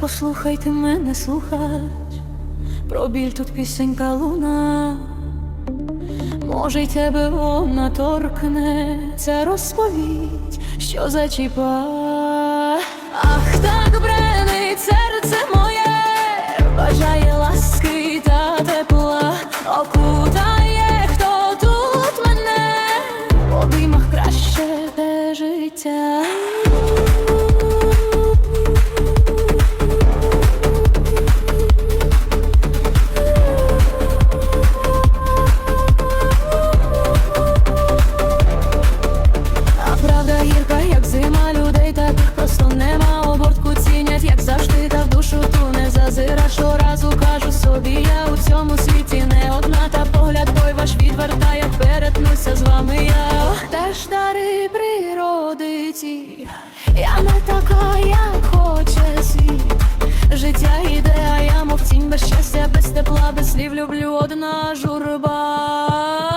послухайте мене, слухач, про біль тут пісенька луна. Може, й тебе вона торкнеться, розповідь, що зачіпа. Ах, так бренить серце моє, бажає ласки та тепла, окутає, хто тут мене, обіймах краще те життя. Зазира Щоразу кажу собі, я у цьому світі не одна, та погляд той ваш відвертає, перетнуся з вами я теж дари природи ті, я не така, як хоче світ. Життя іде, а я мов тінь без щастя, без тепла, без слів люблю одна журба.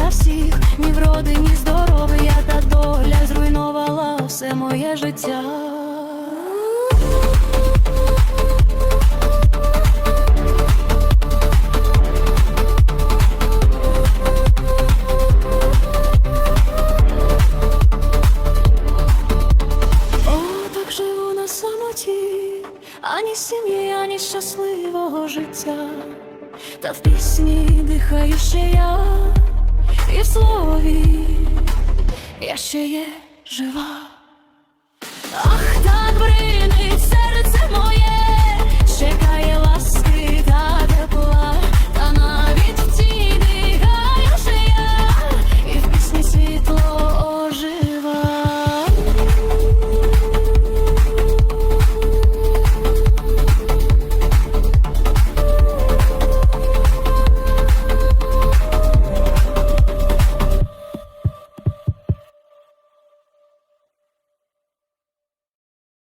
За всіх, ні вроди, ні здоров'я, та доля зруйнувала все моє життя. Ані сім'ї, ані щасливого життя. Та в пісні дихаю ще я, і в слові я ще є жива. Ах,